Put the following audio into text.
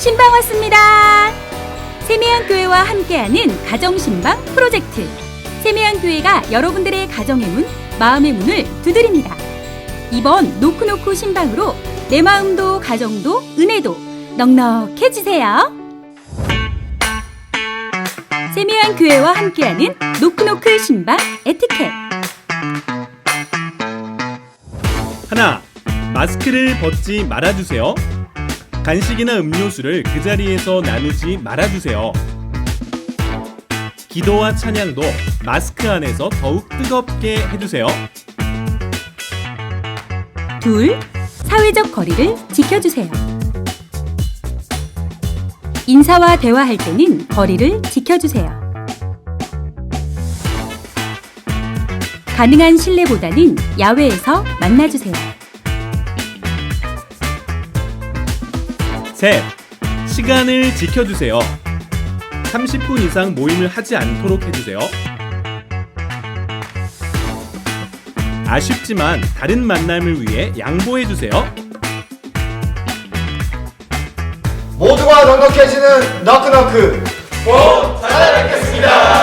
신방 왔습니다. 세미한 교회와 함께하는 가정 신방 프로젝트. 세미한 교회가 여러분들의 가정의 문, 마음의 문을 두드립니다. 이번 노크노크 신방으로 내 마음도 가정도 은혜도 넉넉해지세요. 세미한 교회와 함께하는 노크노크 신방 에티켓. 하나, 마스크를 벗지 말아주세요. 간식이나 음료수를 그 자리에서 나누지 말아주세요. 기도와 찬양도 마스크 안에서 더욱 뜨겁게 해주세요. 둘, 사회적 거리를 지켜주세요. 인사와 대화할 때는 거리를 지켜주세요. 가능한 실내보다는 야외에서 만나주세요. 셋, 시간을 지켜주세요. 30분 이상 모임을 하지 않도록 해주세요. 아쉽지만 다른 만남을 위해 양보해주세요. 모두가 넉넉해지는 너크너크 꼭 찾아뵙겠습니다.